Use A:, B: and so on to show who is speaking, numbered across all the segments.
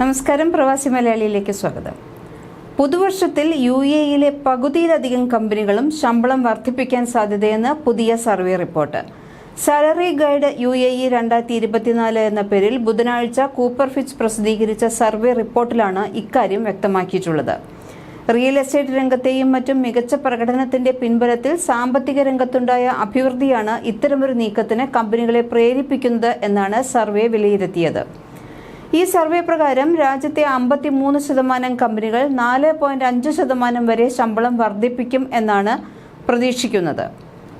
A: നമസ്കാരം. പ്രവാസി മലയാളിയിലേക്ക് സ്വാഗതം. പുതുവർഷത്തിൽ യു എയിലെ പകുതിയിലധികം കമ്പനികളും ശമ്പളം വർദ്ധിപ്പിക്കാൻ സാധ്യതയെന്ന് പുതിയ survey report. Salary guide U A E രണ്ടായിരത്തി ഇരുപത്തിനാല് എന്ന പേരിൽ ബുധനാഴ്ച കൂപ്പർ ഫിച്ച് പ്രസിദ്ധീകരിച്ച സർവേ റിപ്പോർട്ടിലാണ് ഇക്കാര്യം വ്യക്തമാക്കിയിട്ടുള്ളത്. റിയൽ എസ്റ്റേറ്റ് രംഗത്തെയും മറ്റും മികച്ച പ്രകടനത്തിന്റെ പിൻബലത്തിൽ സാമ്പത്തിക രംഗത്തുണ്ടായ അഭിവൃദ്ധിയാണ് ഇത്തരമൊരു നീക്കത്തിന് കമ്പനികളെ പ്രേരിപ്പിക്കുന്നത് എന്നാണ് സർവേ വിലയിരുത്തിയത്. ഈ സർവേ പ്രകാരം രാജ്യത്തെ അമ്പത്തിമൂന്ന് ശതമാനം കമ്പനികൾ നാല് പോയിന്റ് അഞ്ച് ശതമാനം വരെ ശമ്പളം വർദ്ധിപ്പിക്കും എന്നാണ് പ്രതീക്ഷിക്കുന്നത്.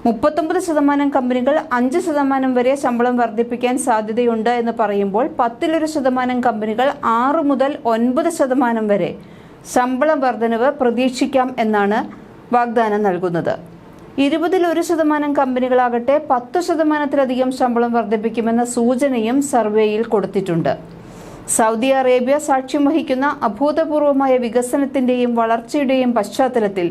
A: മുപ്പത്തൊമ്പത് ശതമാനം കമ്പനികൾ അഞ്ച് ശതമാനം വരെ ശമ്പളം വർദ്ധിപ്പിക്കാൻ സാധ്യതയുണ്ട് എന്ന് പറയുമ്പോൾ പത്തിലൊരു ശതമാനം കമ്പനികൾ ആറ് മുതൽ ഒൻപത് ശതമാനം വരെ ശമ്പള വർധനവ് പ്രതീക്ഷിക്കാം എന്നാണ് വാഗ്ദാനം നൽകുന്നത്. ഇരുപതിൽ ഒരു ശതമാനം കമ്പനികളാകട്ടെ പത്ത് ശതമാനത്തിലധികം ശമ്പളം വർദ്ധിപ്പിക്കുമെന്ന സൂചനയും സർവേയിൽ കൊടുത്തിട്ടുണ്ട്. സൗദി അറേബ്യ സാക്ഷ്യം വഹിക്കുന്ന അഭൂതപൂർവമായ വികസനത്തിന്റെയും വളർച്ചയുടെയും പശ്ചാത്തലത്തിൽ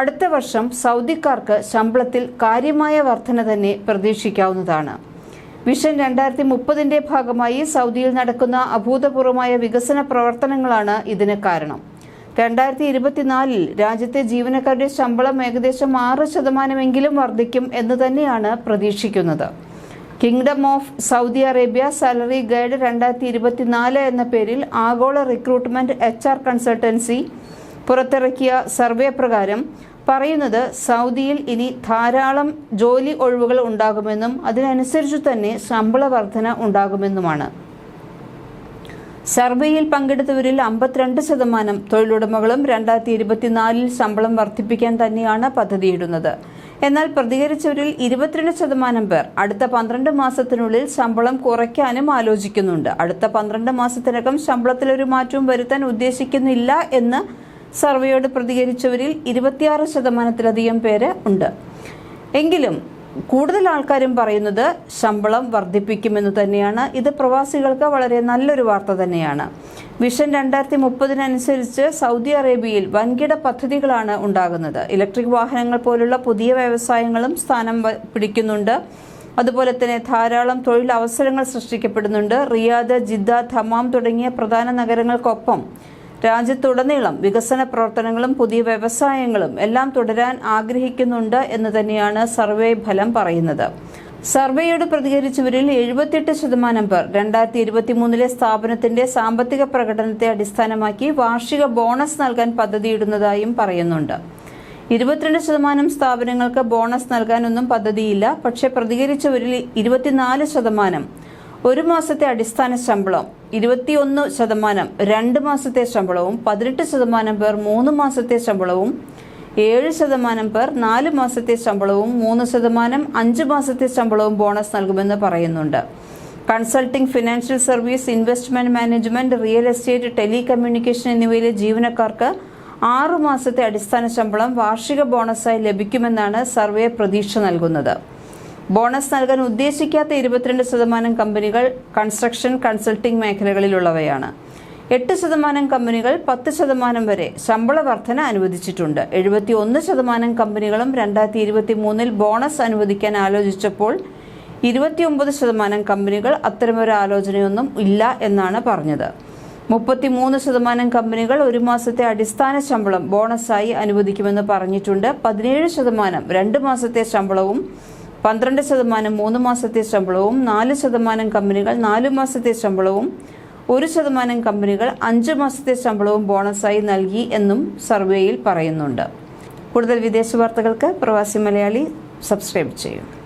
A: അടുത്ത വർഷം സൗദിക്കാർക്ക് ശമ്പളത്തിൽ കാര്യമായ വർധന തന്നെ പ്രതീക്ഷിക്കാവുന്നതാണ്. വിഷൻ രണ്ടായിരത്തി മുപ്പതിന്റെ ഭാഗമായി സൗദിയിൽ നടക്കുന്ന അഭൂതപൂർവമായ വികസന പ്രവർത്തനങ്ങളാണ് ഇതിന് കാരണം. രണ്ടായിരത്തി ഇരുപത്തിനാലിൽ രാജ്യത്തെ ജീവനക്കാരുടെ ശമ്പളം ഏകദേശം ആറ് ശതമാനമെങ്കിലും വർദ്ധിക്കും എന്ന് തന്നെയാണ് പ്രതീക്ഷിക്കുന്നത്. Kingdom of Saudi Arabia salary guide രണ്ടായിരത്തി ഇരുപത്തിനാല് എന്ന പേരിൽ ആഗോള റിക്രൂട്ട്മെന്റ് എച്ച് ആർ കൺസൾട്ടൻസി പുറത്തിറക്കിയ സർവേ പ്രകാരം പറയുന്നത് സൗദിയിൽ ഇനി ധാരാളം ജോലി ഒഴിവുകൾ ഉണ്ടാകുമെന്നും അതിനനുസരിച്ച് തന്നെ ശമ്പള വർധന ഉണ്ടാകുമെന്നുമാണ്. സർവേയിൽ പങ്കെടുത്തവരിൽ അമ്പത്തിരണ്ട് ശതമാനം തൊഴിലുടമകളും രണ്ടായിരത്തി ഇരുപത്തിനാലിൽ ശമ്പളം വർദ്ധിപ്പിക്കാൻ തന്നെയാണ് പദ്ധതിയിടുന്നത്. എന്നാൽ പ്രതികരിച്ചവരിൽ ഇരുപത്തിരണ്ട് ശതമാനം പേർ അടുത്ത പന്ത്രണ്ട് മാസത്തിനുള്ളിൽ ശമ്പളം കുറയ്ക്കാനും ആലോചിക്കുന്നുണ്ട്. അടുത്ത പന്ത്രണ്ട് മാസത്തിനകം ശമ്പളത്തിൽ ഒരു മാറ്റവും വരുത്താൻ ഉദ്ദേശിക്കുന്നില്ല എന്ന് സർവേയോട് പ്രതികരിച്ചവരിൽ ഇരുപത്തിയാറ് ശതമാനത്തിലധികം പേര് ഉണ്ട്. എങ്കിലും കൂടുതൽ ആൾക്കാരും പറയുന്നത് ശമ്പളം വർദ്ധിപ്പിക്കുമെന്ന് തന്നെയാണ്. ഇത് പ്രവാസികൾക്ക് വളരെ നല്ലൊരു വാർത്ത തന്നെയാണ്. വിഷൻ രണ്ടായിരത്തി മുപ്പതിനനുസരിച്ച് സൗദി അറേബ്യയിൽ വൻകിട പദ്ധതികളാണ് ഉണ്ടാകുന്നത്. ഇലക്ട്രിക് വാഹനങ്ങൾ പോലുള്ള പുതിയ വ്യവസായങ്ങളും സ്ഥാനം പിടിക്കുന്നുണ്ട്. അതുപോലെ തന്നെ ധാരാളം തൊഴിലവസരങ്ങൾ സൃഷ്ടിക്കപ്പെടുന്നുണ്ട്. റിയാദ് ജിദ്ദ ധമാം തുടങ്ങിയ പ്രധാന നഗരങ്ങൾക്കൊപ്പം രാജ്യത്തുടനീളം വികസന പ്രവർത്തനങ്ങളും പുതിയ വ്യവസായങ്ങളും എല്ലാം തുടരാൻ ആഗ്രഹിക്കുന്നുണ്ട് എന്ന് തന്നെയാണ് സർവേ ഫലം പറയുന്നത്. സർവേയോട് പ്രതികരിച്ചവരിൽ എഴുപത്തിയെട്ട് ശതമാനം പേർ രണ്ടായിരത്തി ഇരുപത്തിമൂന്നിലെ സ്ഥാപനത്തിന്റെ സാമ്പത്തിക പ്രകടനത്തെ അടിസ്ഥാനമാക്കി വാർഷിക ബോണസ് നൽകാൻ പദ്ധതിയിടുന്നതായും പറയുന്നുണ്ട്. ഇരുപത്തിരണ്ട് ശതമാനം സ്ഥാപനങ്ങൾക്ക് ബോണസ് നൽകാനൊന്നും പദ്ധതിയില്ല. പക്ഷേ പ്രതികരിച്ചവരിൽ ഇരുപത്തിനാല് ശതമാനം ഒരു മാസത്തെ അടിസ്ഥാന ശമ്പളം ഇരുപത്തിയൊന്ന് ശതമാനം രണ്ട് മാസത്തെ ശമ്പളവും പതിനെട്ട് ശതമാനം പേർ മൂന്ന് മാസത്തെ ശമ്പളവും ഏഴ് ശതമാനം പേർ നാല് മാസത്തെ ശമ്പളവും മൂന്ന് ശതമാനം അഞ്ച് മാസത്തെ ശമ്പളവും ബോണസ് നൽകുമെന്ന് പറയുന്നുണ്ട്. Consulting financial service investment management real estate telecommunication എന്നിവയിലെ ജീവനക്കാർക്ക് ആറു മാസത്തെ അടിസ്ഥാന ശമ്പളം വാർഷിക ബോണസായി ലഭിക്കുമെന്നാണ് സർവേ പ്രതീക്ഷ നൽകുന്നത്. ബോണസ് നൽകാൻ ഉദ്ദേശിക്കാത്ത ഇരുപത്തിരണ്ട് ശതമാനം കമ്പനികൾ കൺസ്ട്രക്ഷൻ കൺസൾട്ടിംഗ് മേഖലകളിലുള്ളവയാണ്. എട്ട് ശതമാനം കമ്പനികൾ പത്ത് ശതമാനം വരെ ശമ്പള വർധന അനുവദിച്ചിട്ടുണ്ട്. എഴുപത്തി ഒന്ന് ശതമാനം കമ്പനികളും രണ്ടായിരത്തി ഇരുപത്തി മൂന്നിൽ ബോണസ് അനുവദിക്കാൻ ആലോചിച്ചപ്പോൾ ഇരുപത്തിയൊമ്പത് ശതമാനം കമ്പനികൾ അത്തരമൊരു ആലോചനയൊന്നും ഇല്ല എന്നാണ് പറഞ്ഞത്. മുപ്പത്തിമൂന്ന് ശതമാനം കമ്പനികൾ ഒരു മാസത്തെ അടിസ്ഥാന ശമ്പളം ബോണസായി അനുവദിക്കുമെന്ന് പറഞ്ഞിട്ടുണ്ട്. പതിനേഴ് ശതമാനം രണ്ട് മാസത്തെ ശമ്പളവും പന്ത്രണ്ട് ശതമാനം മൂന്ന് മാസത്തെ ശമ്പളവും നാല് ശതമാനം കമ്പനികൾ നാലു മാസത്തെ ശമ്പളവും ഒരു ശതമാനം കമ്പനികൾ അഞ്ച് മാസത്തെ ശമ്പളവും ബോണസായി നൽകി എന്നും സർവേയിൽ പറയുന്നുണ്ട്. കൂടുതൽ വിദേശ വാർത്തകൾക്ക് പ്രവാസി മലയാളി സബ്സ്ക്രൈബ് ചെയ്യും.